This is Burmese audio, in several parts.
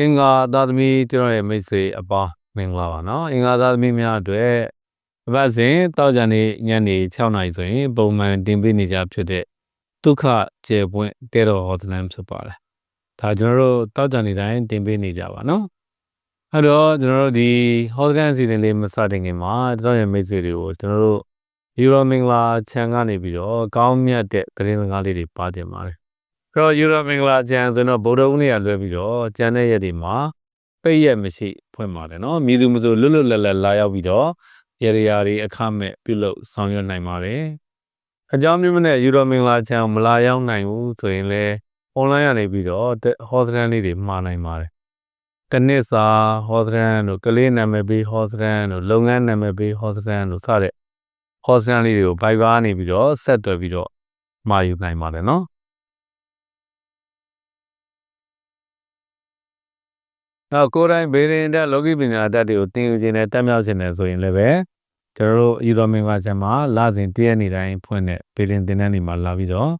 အင်္ဂါသားသမီးကျွန်တော်ရဲ့မိတ်ဆွေအပေါင်းမင်္ဂလာပါနော်အင်္ဂါသားသမီးများအတွက်အပတ်စဉ်တောက်ကြနေညနေ6နာရီဆိုရင်ပုံမှန်တင်ပေးနေကြဖြစ်တဲ့ဒုက္ခကျေပွင့်တဲတော်ဟောသလန်ဖြစ်ပါတယ်ဒါကျွန်တော်တို့တောက်ကြနေတိုင်းတင်ပေးနေကြပါနော်အဲ့တော့ကျွန်တော်တို့ဒီဟောသလန်အစီအစဉ်လေးမစတင်ခင်မှာကျွန်တော်ရဲ့မိတ်ဆွေတွေကိုကျွန်တော်တို့ယူရိုမင်္ဂလာချန်ကနေပြီးတော့ကောင်းမြတ်တဲ့သတင်းစကားလေးတွေပါတင်ပါတယ်အဲ့ တော့ယူရိုမင်္ဂလာချန်ဆိုတော့ဗုဒ္ဓဦးနေ့ကလွဲပြီးတော့ကျန်တဲ့ရက်တွေမှာပိတ်ရက်မရှိဖွင့်ပါတယ်နော်မြည်သူမဆိုလွတ်လွတ်လပ်လပ်လာရောက်ပြီးတော့ရေရာတွေအခမဲ့ပြုလုပ်ဆောင်ရွက်နိုင်ပါတယ်အကြောင်းမျိုးနဲ့ယူရိုမင်္ဂလာချန်မလာရောက်နိုင်ဘူးဆိုရင်လည်း online ကနေပြီးတော့ဟောစတန်လေးတွေမှာနိုင်ပါတယ်တနစ်စာဟောစတန်တို့ကလေးနာမည်ပေးဟောစတန်တို့လုပ်ငန်းနာမည်ပေးဟောစတန်တို့စတဲ့ဟောစတန်လေးတွေကို Viber ကနေပြီးတော့ဆက်သွယ်ပြီးတော့မှာယူနိုင်ပါတယ်နော် နောက်ကိုယ်တိုင်ဘေးရင်တဲ့လောကီပညာတတ်တွေကိုသင်ယူခြင်းနဲ့တက်မြောက်ခြင်းနဲ့ဆိုရင်လည်းပဲကျွန်တော်တို့ယူတော်မင်္ဂလာချက်မှာလာစဉ်တည့်ရနေတိုင်းဖွင့်တဲ့ဘေးရင်သင်တန်းတွေမှာလာပြီးတော့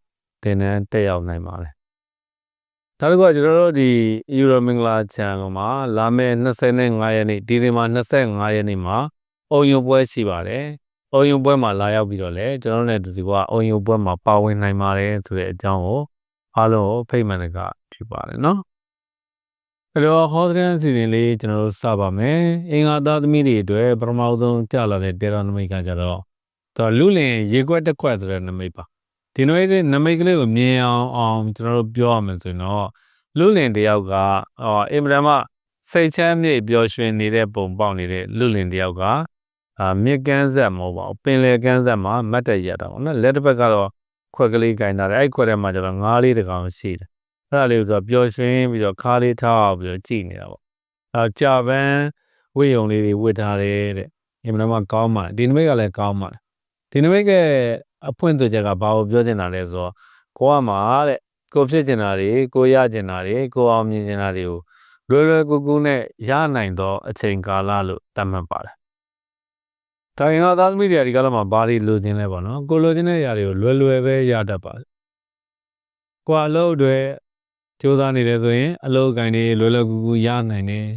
သင်တန်းတက်ရောက်နိုင်ပါတယ်။ဒါတကွကျွန်တော်တို့ဒီယူတော်မင်္ဂလာချန်မှာလာမယ့်25ရက်နေ့ဒီဇင်ဘာ25ရက်နေ့မှာအုံယုံပွဲရှိပါတယ်။အုံယုံပွဲမှာလာရောက်ပြီးတော့လည်းကျွန်တော်တို့နဲ့တူတူကအုံယုံပွဲမှာပါဝင်နိုင်ပါတယ်ဆိုတဲ့အကြောင်းကိုအားလုံးကိုဖိတ်မှန်တကဖြစ်ပါတယ်နော်။ အဲ့တော့ဟောဒရန်အစီအစဉ်လေးကျွန်တော်တို့စပါမယ်အင်္ဂါသားသမီးတွေအတွက်ပထမဆုံးကြာလာတဲ့တေရနမိတ်ကကြတော့တော့လူလင်ရေကွက်တစ်ခွက်ဆိုတဲ့နမိတ်ပါဒီနမိတ်နမိတ်ကလေးကိုမြင်အောင်အောင်ကျွန်တော်တို့ပြောရမယ်ဆိုရင်တော့လူလင်တယောက်ကအော်အင်မတန်မှစိတ်ချမ်းမြေ့ပျော်ရွှင်နေတဲ့ပုံပေါက်နေတဲ့လူလင်တယောက်ကအာမြစ်ကမ်းဆက်မဟုတ်ပါဘူးပင်လယ်ကမ်းဆက်မှာမတ်တက်ရတာပေါ့နော်လက်တစ်ဖက်ကတော့ခွက်ကလေးကင်တာတယ်အဲ့ခွက်ထဲမှာကျတော့ငါးလေးတကောင်ရှိတယ် အဲ့ဒါလေးကိုဆိုပျော်ရွှင်ပြီးတော့ခါးလေးထားပြီးတော့ကြည်နေတာပေါ့အဲကြာပန်းဝိယုံလေးတွေဝစ်ထားတယ်တဲ့အင်မတန်မှကောင်းပါတယ်ဒီနမိတ်ကလည်းကောင်းပါတယ်ဒီနမိတ်ကအဖွင့်သွချက်ကဘာကိုပြောနေတာလဲဆိုတော့ကိုကမှာတဲ့ကိုဖြစ်ကျင်တာတွေကိုရကျင်တာတွေကိုအောင်မြင်ကျင်တာတွေကိုလွယ်လွယ်ကူကူနဲ့ရနိုင်သောအချိန်ကာလလို့သတ်မှတ်ပါတယ်။တိုင်းရသားသမီးတွေဒီကလာမှာဘာတွေလိုချင်လဲပေါ့နော်။ကိုလိုချင်တဲ့ຢာတွေကိုလွယ်လွယ်ပဲရတတ်ပါတယ်။ကိုအလုပ်တွေ ကြိုးစားနေတယ်ဆိုရင် အလုပ်ကိုင်းတွေလွယ်လွယ်ကူကူရနိုင်တယ်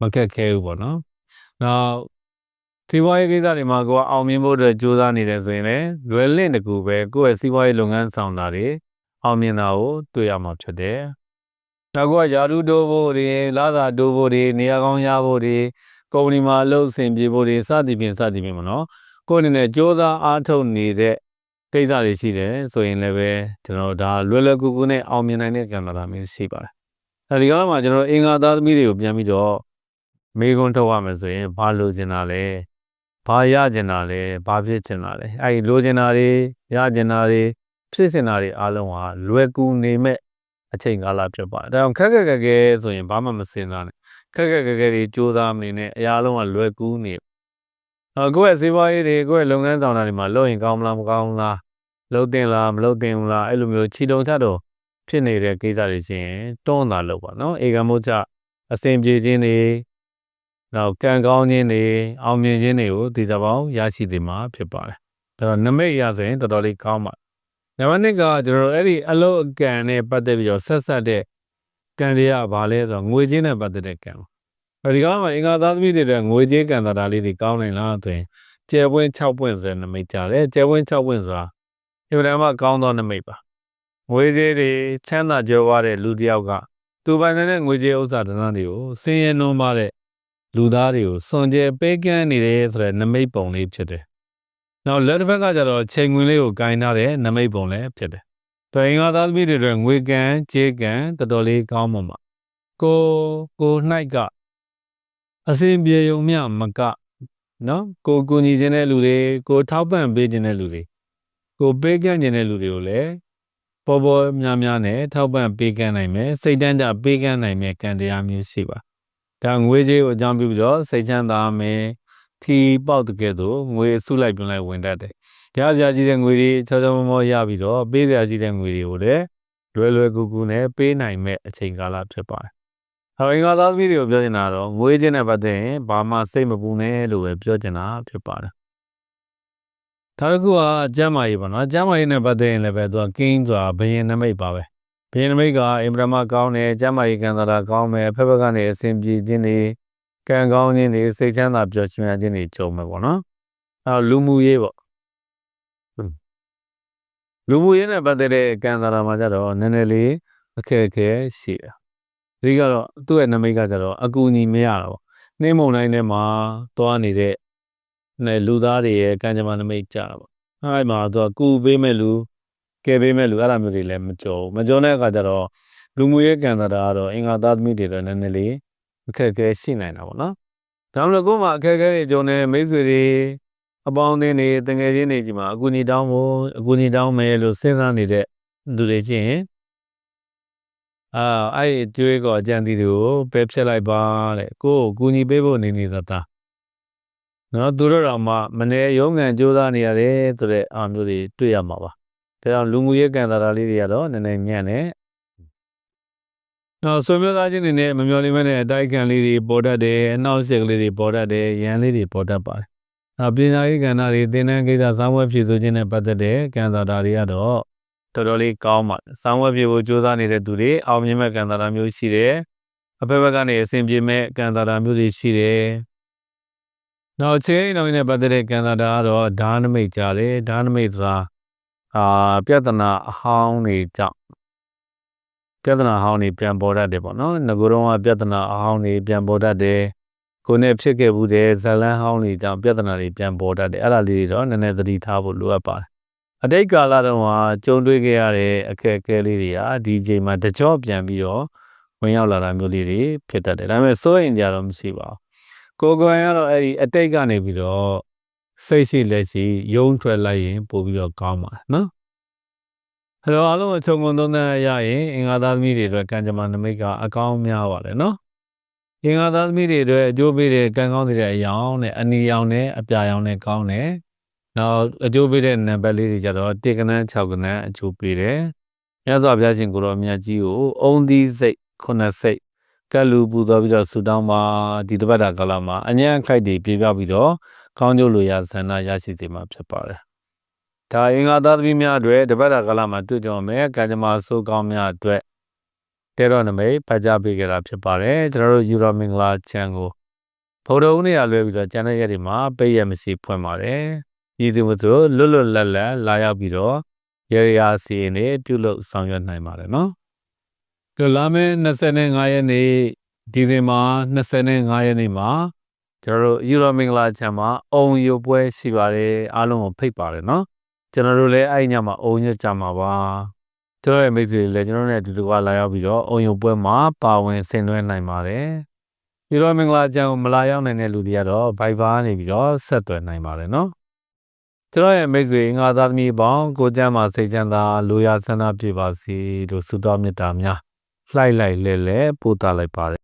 မခက်ခဲဘူးပေါ့နော်။နောက်စီးပွားရေးကိစ္စတွေမှာကိုကအောင်မြင်ဖို့အတွက်ကြိုးစားနေတယ်ဆိုရင်လည်းလွယ်လင့်တကူပဲကိုယ့်ရဲ့စီးပွားရေးလုပ်ငန်းဆောင်တာတွေအောင်မြင်တာကိုတွေ့ရမှာဖြစ်တယ်။နောက်ကယာရုတိုးဖို့တွေလာသာတိုးဖို့တွေနေရာကောင်းရဖို့တွေကုမ္ပဏီမှာအလုပ်ဆင်ပြေဖို့တွေစသည်ဖြင့်စသည်ဖြင့်မနော်။ကိုယ့်အနေနဲ့စ조사အားထုတ်နေတဲ့ ကိစ္စတွေရှိတယ်ဆိုရင်လည်းပဲကျွန်တော်ဒါလွယ်လွယ်ကူကူနဲ့အောင်မြင်နိုင်တဲ့ကံတာမျိုးရှိပါတယ်။အဲဒီကမှကျွန်တော်အင်္ဂါသားသမီးတွေကိုပြန်ပြီးတော့မေးခွန်းထုတ်ရမယ်ဆိုရင်ဘာလိုချင်တာလဲ။ဘာရချင်တာလဲ။ဘာဖြစ်ချင်တာလဲ။အဲဒီလိုချင်တာတွေရချင်တာတွေဖြစ်ချင်တာတွေအားလုံးဟာလွယ်ကူနေမဲ့အချိန်ကာလဖြစ်ပါတယ်။ဒါကြောင့်ခက်ခက်ခက်ခဲဆိုရင်ဘာမှမစင်စားနဲ့။ခက်ခက်ခက်ခဲတွေစူးစမ်းမနေနဲ့အရာလုံးကလွယ်ကူနေအ ကိုယ့်ရဲ့စီးပွားရေးတွေကိုယ့်ရဲ့လုပ်ငန်းဆောင်တာတွေမှာလုပ်ရင်ကောင်းမလားမကောင်းဘူးလားလုပ်တင်လားမလုပ်တင်ဘူးလားအဲ့လိုမျိုးခြီတုံချတော့ဖြစ်နေတဲ့ကိစ္စတွေရှိရင်တွန်းတာလုပ်ပါနော်ဧကမုတ်ချအစဉ်ပြေခြင်းတွေနောက်ကံကောင်းခြင်းတွေအောင်မြင်ခြင်းတွေကိုဒီသဘောရရှိနေမှာဖြစ်ပါတယ်ဒါတော့နမိတ်ရဆိုရင်တော်တော်လေးကောင်းပါနံပါတ်1ကကျွန်တော်အဲ့ဒီအလုတ်အကံနဲ့ပတ်သက်ပြီးတော့ဆက်ဆက်တဲ့ကံတွေကဘာလဲဆိုတော့ငွေချင်းနဲ့ပတ်သက်တဲ့ကံ ဒီကောင်မှာအင်္ဂါသားသမီးတွေတဲ့ငွေကြေးကံတာတာလေးတွေကောင်းနိုင်လားဆိုရင်ကျယ်ပွင့်6ပွင့်ဆိုတဲ့နမိတ်ကြတယ်ကျယ်ပွင့်6ပွင့်ဆိုတာအင်မတန်မှကောင်းသောနမိတ်ပါငွေကြေးတွေချမ်းသာကြွယ်ဝတဲ့လူတစ်ယောက်ကသူပိုင်တဲ့ငွေကြေးဥစ္စာဒဏတွေကိုစင်ရင်နှုံးပါတဲ့လူသားတွေကိုစွန်ကြဲပေးကမ်းနေတယ်ဆိုတဲ့နမိတ်ပုံလေးဖြစ်တယ်။နောက်လက်တစ်ဖက်ကကျတော့ချိန်ငွေလေးကိုဂိုင်းထားတဲ့နမိတ်ပုံလည်းဖြစ်တယ်။တိုင်ငါသားသမီးတွေအတွက်ငွေကံကြေးကံတော်တော်လေးကောင်းမှာပါ။ကိုကို၌က အစဉ်ပြေုံမြမကနော်ကိုကူညီခြင်းတဲ့လူတွေကိုထောက်ပံ့ပေးခြင်းတဲ့လူတွေကိုပေးကမ်းခြင်းတဲ့လူတွေကိုလည်းပေါ်ပေါ်များများနဲ့ထောက်ပံ့ပေးကမ်းနိုင်မယ်စိတ်တန်းကြပေးကမ်းနိုင်မယ်ကံတရားမျိုးရှိပါဒါငွေကြေးကိုအကြောင်းပြုပြီးတော့စိတ်ချမ်းသာမယ်ထီပေါက်တကယ်တော့ငွေစုလိုက်ပြုံလိုက်ဝင်တတ်တယ်ရစရာကြီးတဲ့ငွေတွေချောချောမောမောရပြီးတော့ပေးစရာကြီးတဲ့ငွေတွေကိုလည်းလွယ်လွယ်ကူကူနဲ့ပေးနိုင်မဲ့အချိန်ကာလဖြစ်ပါတယ် ဟောအင်္ဂါသားသမီးတွေကိုပြောချင်တာတော့ငွေချင်းနဲ့ပတ်သက်ရင်ဘာမှစိတ်မပူနဲ့လို့ပဲပြောချင်တာဖြစ်ပါတယ်။ဒါတစ်ခုကအကျမ်းမာရေးပေါ့နော်။အကျမ်းမာရေးနဲ့ပတ်သက်ရင်လည်းပဲသူကကင်းဆိုတာဘယင်နမိတ်ပါပဲဘယင်းနမိတ်ကအင်ပရမကောင်းတယ်ကျမ်းမာရေးကံသာတာကောင်းမယ်ဖက်ဖက်ကနေအစဉ်ပြေခြင်းတွေကံကောင်းခြင်းတွေစိတ်ချမ်းသာပျော်ရွှင်ရခြင်းတွေကြုံမယ်ပေါ့နော်အဲလူမှုရေးပေါ့လူမှုရေးနဲ့ပတ်သက်တဲ့ကံသာတာမှာကြတော့နည်းနည်းလေးအခက်အခဲရှိတယ် ဒီကတော့သူ့ရဲ့နမိတ်ကကြတော့အကူအညီမရတော့နှင်းမုံတိုင်းထဲမှာသွားနေတဲ့နဲ့လူသားတွေရဲ့ကံကြမ္မာနမိတ်ကြတာပေါ့အဲ့မှာသူကကူပေးမဲ့လူကယ်ပေးမဲ့လူအဲ့လိုမျိုးတွေလည်းမကြောဘူးမကြောတဲ့အခါကျတော့လူမှုရေးကံတာတာကတော့အင်္ဂါသားသမီးတွေတော့နည်းနည်းလေးအခက်အခဲရှိနိုင်တာပေါ့နော်ဒါမှမဟုတ်ကိုယ်မှာအခက်အခဲတွေကြုံနေမိတ်ဆွေတွေအပေါင်းအသင်းတွေတငယ်ချင်းတွေကြီးမှာအကူအညီတောင်းဖို့အကူအညီတောင်းမယ်လို့စဉ်းစားနေတဲ့သူတွေချင်း အာအဲ့ဒီတွေးကောအကြံစီတွေကိုပယ်ဖြတ်လိုက်ပါတဲ့ကိုယ်ကိုကူညီပေးဖို့နေနေတာတာနော်သူတို့တော့မှမနေရုံးကန်ကြိုးစားနေရတယ်ဆိုတဲ့အားမျိုးတွေတွေ့ရမှာပါဒါကြောင့်လူမှုရေးကံတာတာလေးတွေကတော့နည်းနည်းညံ့တယ်နော်ဆွေမျိုးသားချင်းတွေနဲ့မမျော်လင့်မဲနဲ့အတိုက်ခံလေးတွေပေါ်တတ်တယ်အနောက်စစ်ကလေးတွေပေါ်တတ်တယ်ရန်လေးတွေပေါ်တတ်ပါတယ်အပညာရေးကဏ္ဍတွေသင်တန်းကိစ္စစာမွေးဖြည့်ဆိုခြင်းနဲ့ပတ်သက်တဲ့ကံတာတာတွေကတော့ တော်တော်လေးကောင်းပါတယ်စာမွေးဖြည့်ဖို့ကြိုးစားနေတဲ့သူတွေအောင်မြင်မဲ့ကံတာတာမျိုးရှိတယ်အဖက်ဘက်ကနေအဆင်ပြေမဲ့ကံတာတာမျိုးတွေရှိတယ်နောက်ချေးနောက်နဲ့ပတ်သက်တဲ့ကံတာတာကတော့ဓာနမိတ်ကြတယ်ဓာနမိတ်ဆိုတာအာပြဿနာအဟောင်းတွေကြောင့်ပြဿနာအဟောင်းတွေပြန်ပေါ်တတ်တယ်ပေါ့နော်ငကိုယ်တော့ကပြဿနာအဟောင်းတွေပြန်ပေါ်တတ်တယ်ကိုယ်နဲ့ဖြစ်ခဲ့ဘူးတဲ့ဇလန်းဟောင်းတွေကြောင့်ပြဿနာတွေပြန်ပေါ်တတ်တယ်အဲ့ဒါလေးတွေတော့နည်းနည်းသတိထားဖို့လိုအပ်ပါတယ် အတိတ်ကာလတုန်းကကြုံတွေ့ခဲ့ရတဲ့အခက်အခဲလေးတွေကဒီအချိန်မှာတကြော့ပြန်ပြီးတော့ဝင်ရောက်လာတာမျိုးလေးတွေဖြစ်တတ်တယ်ဒါပေမဲ့စိုးရင်ကြတော့မရှိပါဘူးကိုယ်ကိုယ်ကတော့အဲ့ဒီအတိတ်ကနေပြီးတော့စိတ်ရှိလက်ရှိယုံထွက်လိုက်ရင်ပို့ပြီးတော့ကောင်းပါတယ်နော်အဲ့တော့အားလုံးအချုံငုံသုံးသပ်ရရင်အင်္ဂါသားသမီးတွေအတွက်ကံကြမ္မာနမိတ်ကအကောင်းများပါတယ်နော်အင်္ဂါသားသမီးတွေအတွက်အကျိုးပေးတဲ့ကံကောင်းတဲ့အယောင်နဲ့အနီရောင်နဲ့အပြာရောင်နဲ့ကောင်းတယ် နောက်အကျိုးပေးတဲ့နံပါတ်လေးတွေကြတော့တေကနန်း6ကနန်းအကျိုးပေးတယ်မြတ်စွာဘုရားရှင်ကိုရောမြတ်ကြီးကိုအုံသီးစိတ်ခုနှစ်စိတ်ကလူပူတော်ပြီးတော့ဆူတောင်းပါဒီတပတ်တာကာလမှာအញ្ញံခိုက်တွေပြေပြပြီးတော့ကောင်းကျိုးလိုရာဆန္ဒရရှိစေမှာဖြစ်ပါတယ်ဒါအင်္ဂါသားသမီးများအတွက်တပတ်တာကာလမှာတွေ့ကြုံမယ်ကံကြမ္မာစိုးကောင်းများအတွက်တဲတော်နမိတ်ဖတ်ကြားပေးကြတာဖြစ်ပါတယ်ကျွန်တော်တို့ယူရောမင်္ဂလာချန်ကိုဗုဒ္ဓဦးနေရလွဲပြီးတော့ကျန်တဲ့ရက်တွေမှာပိတ်ရမရှိဖွင့်ပါတယ် ရည်သူမဆိုလွတ်လွတ်လပ်လပ်လာရောက်ပြီးတော့ရေရာစီနေပြုလုပ်ဆောင်ရွက်နိုင်ပါတယ်နော်ကလာမဲ25ရက်နေ့ဒီဇင်ဘာ25ရက်နေ့မှာကျွန်တော်တို့ယူရောမင်္ဂလာချန်မှာအုံရုပ်ပွဲရှိပါတယ်အားလုံးကိုဖိတ်ပါတယ်နော်ကျွန်တော်တို့လည်းအဲ့ညမှာအုံညကြမှာပါကျွန်တော်ရဲ့မိတ်ဆွေတွေလည်းကျွန်တော်နဲ့အတူတူကလာရောက်ပြီးတော့အုံရုပ်ပွဲမှာပါဝင်ဆင်နွှဲနိုင်ပါတယ်ယူရောမင်္ဂလာချန်ကိုမလာရောက်နိုင်တဲ့လူတွေကတော့ Viber နေပြီးတော့ဆက်သွယ်နိုင်ပါတယ်နော် ကျွန်တော်ရဲ့မိတ်ဆွေငါသားသမီးပေါင်းကိုကျမ်းမှာစိတ်ချမ်းသာလိုရာဆန္ဒပြပါစီလို့ဆုတောင်းမေတ္တာများလှိုက်လိုက်လဲလဲပို့တာလိုက်ပါတယ်